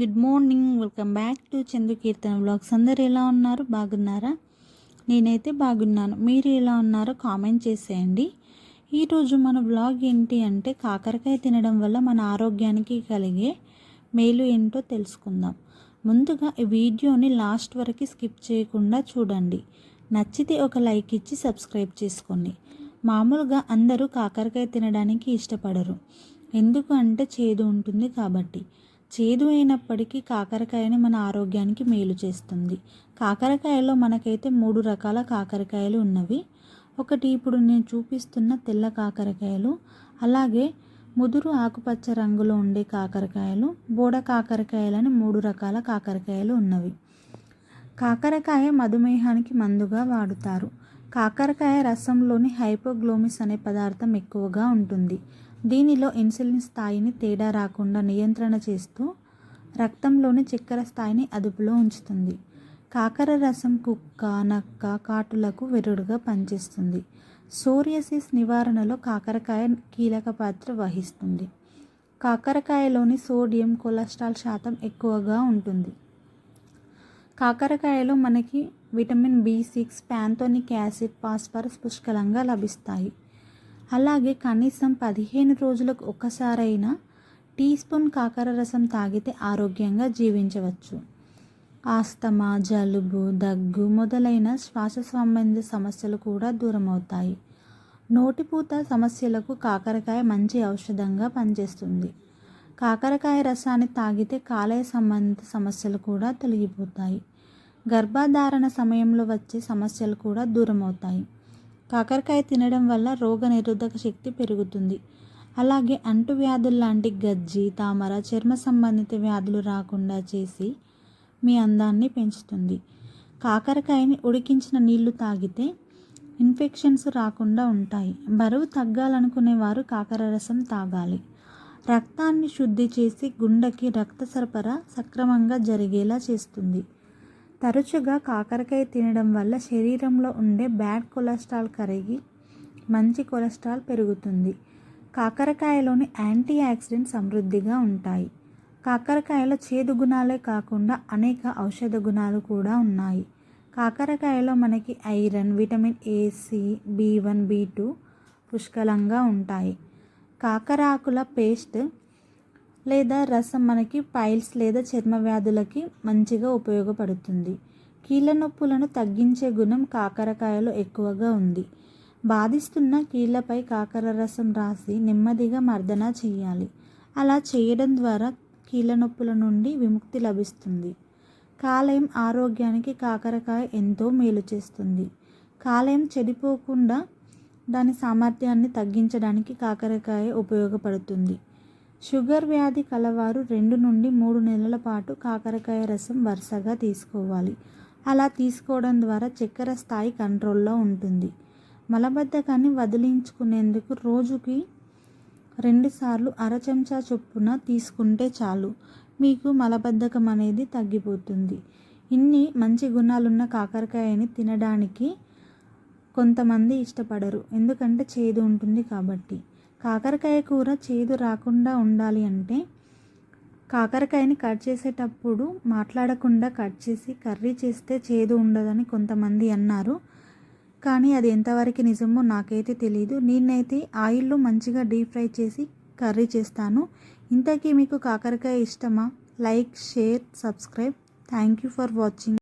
Good morning. Welcome back to Chandu Keerthana blogs అందరు ఎలా ఉన్నారు? బాగున్నారా? నేనైతే బాగున్నాను. మీరు ఎలా ఉన్నారో కామెంట్ చేసేయండి. ఈరోజు మన బ్లాగ్ ఏంటి అంటే కాకరకాయ తినడం వల్ల మన ఆరోగ్యానికి కలిగే మేలు ఏంటో తెలుసుకుందాం. ముందుగా ఈ వీడియోని లాస్ట్ వరకు స్కిప్ చేయకుండా చూడండి. నచ్చితే ఒక లైక్ ఇచ్చి సబ్స్క్రైబ్ చేసుకోండి. మామూలుగా అందరూ కాకరకాయ తినడానికి ఇష్టపడరు. ఎందుకు అంటే చేదు ఉంటుంది కాబట్టి. చేదు అయినప్పటికీ కాకరకాయని మన ఆరోగ్యానికి మేలు చేస్తుంది. కాకరకాయలో మనకైతే మూడు రకాల కాకరకాయలు ఉన్నవి. ఒకటి ఇప్పుడు నేను చూపిస్తున్న తెల్ల కాకరకాయలు అలాగే ముదురు ఆకుపచ్చ రంగులో ఉండే కాకరకాయలు బోడ కాకరకాయలని మూడు రకాల కాకరకాయలు ఉన్నవి. కాకరకాయ మధుమేహానికి మందుగా వాడుతారు. కాకరకాయ రసంలోని హైపోగ్లోమిస్ అనే పదార్థం ఎక్కువగా ఉంటుంది. దీనిలో ఇన్సులిన్ స్థాయిని తేడా రాకుండా నియంత్రణ చేస్తూ రక్తంలోని చక్కెర స్థాయిని అదుపులో ఉంచుతుంది. కాకర రసం కుక్క నక్క కాటులకు వెరుడుగా పనిచేస్తుంది. సోరియాసిస్ నివారణలో కాకరకాయ కీలక పాత్ర వహిస్తుంది. కాకరకాయలోని సోడియం కొలెస్ట్రాల్ శాతం ఎక్కువగా ఉంటుంది. కాకరకాయలో మనకి vitamin B six pantothenic acid phosphorus పుష్కలంగా లభిస్తాయి. అలాగే కనీసం పదిహేను రోజులకు ఒక్కసారైనా టీ స్పూన్ కాకర రసం తాగితే ఆరోగ్యంగా జీవించవచ్చు. ఆస్తమా జలుబు దగ్గు మొదలైన శ్వాస సంబంధ సమస్యలు కూడా దూరమవుతాయి. నోటిపూత సమస్యలకు కాకరకాయ మంచి ఔషధంగా పనిచేస్తుంది. కాకరకాయ రసాన్ని తాగితే కాలేయ సంబంధిత సమస్యలు కూడా తొలగిపోతాయి. గర్భధారణ సమయంలో వచ్చే సమస్యలు కూడా దూరం అవుతాయి కాకరకాయ తినడం వల్ల రోగ నిరోధక శక్తి పెరుగుతుంది. అలాగే అంటువ్యాధులు లాంటి గజ్జి తామర చర్మ సంబంధిత వ్యాధులు రాకుండా చేసి మీ అందాన్ని పెంచుతుంది. కాకరకాయని ఉడికించిన నీళ్ళు తాగితే ఇన్ఫెక్షన్స్ రాకుండా ఉంటాయి. బరువు తగ్గాలనుకునే వారు కాకర రసం తాగాలి. రక్తాన్ని శుద్ధి చేసి గుండెకి రక్త సరఫరా సక్రమంగా జరిగేలా చేస్తుంది. తరచుగా కాకరకాయ తినడం వల్ల శరీరంలో ఉండే బ్యాడ్ కొలెస్ట్రాల్ కరిగి మంచి కొలెస్ట్రాల్ పెరుగుతుంది. కాకరకాయలోని యాంటీ ఆక్సిడెంట్ సమృద్ధిగా ఉంటాయి. కాకరకాయలో చేదు గుణాలే కాకుండా అనేక ఔషధ గుణాలు కూడా ఉన్నాయి. కాకరకాయలో మనకి iron vitamin A C B one B two పుష్కలంగా ఉంటాయి. కాకరాకుల పేస్ట్ లేదా రసం మనకి పైల్స్ లేదా చర్మ వ్యాధులకి మంచిగా ఉపయోగపడుతుంది. కీళ్ళ నొప్పులను తగ్గించే గుణం కాకరకాయలో ఎక్కువగా ఉంది. బాధిస్తున్న కీళ్ళపై కాకర రసం రాసి నెమ్మదిగా మర్దన చేయాలి. అలా చేయడం ద్వారా కీళ్ళ నొప్పుల నుండి విముక్తి లభిస్తుంది. కాలేయం ఆరోగ్యానికి కాకరకాయ ఎంతో మేలు చేస్తుంది. కాలేయం చెడిపోకుండా దాని సామర్థ్యాన్ని తగ్గించడానికి కాకరకాయ ఉపయోగపడుతుంది. షుగర్ వ్యాధి కలవారు రెండు నుండి మూడు నెలల పాటు కాకరకాయ రసం వరుసగా తీసుకోవాలి. అలా తీసుకోవడం ద్వారా చక్కెర స్థాయి కంట్రోల్లో ఉంటుంది. మలబద్ధకాన్ని వదిలించుకునేందుకు రోజుకి రెండుసార్లు అర చెంచా చొప్పున తీసుకుంటే చాలు. మీకు మలబద్ధకం అనేది తగ్గిపోతుంది. ఇన్ని మంచి గుణాలున్న కాకరకాయని తినడానికి కొంతమంది ఇష్టపడరు. ఎందుకంటే చేదు ఉంటుంది కాబట్టి. కాకరకాయ కూర చేదు రాకుండా ఉండాలి అంటే కాకరకాయని కట్ చేసేటప్పుడు మాట్లాడకుండా కట్ చేసి కర్రీ చేస్తే చేదు ఉండదని కొంతమంది అన్నారు. కానీ అది ఎంతవరకు నిజమో నాకైతే తెలియదు నేనైతే ఆయిల్లో మంచిగా డీప్ ఫ్రై చేసి కర్రీ చేస్తాను. ఇంతకీ మీకు కాకరకాయ ఇష్టమా? Like share subscribe. Thank you for watching.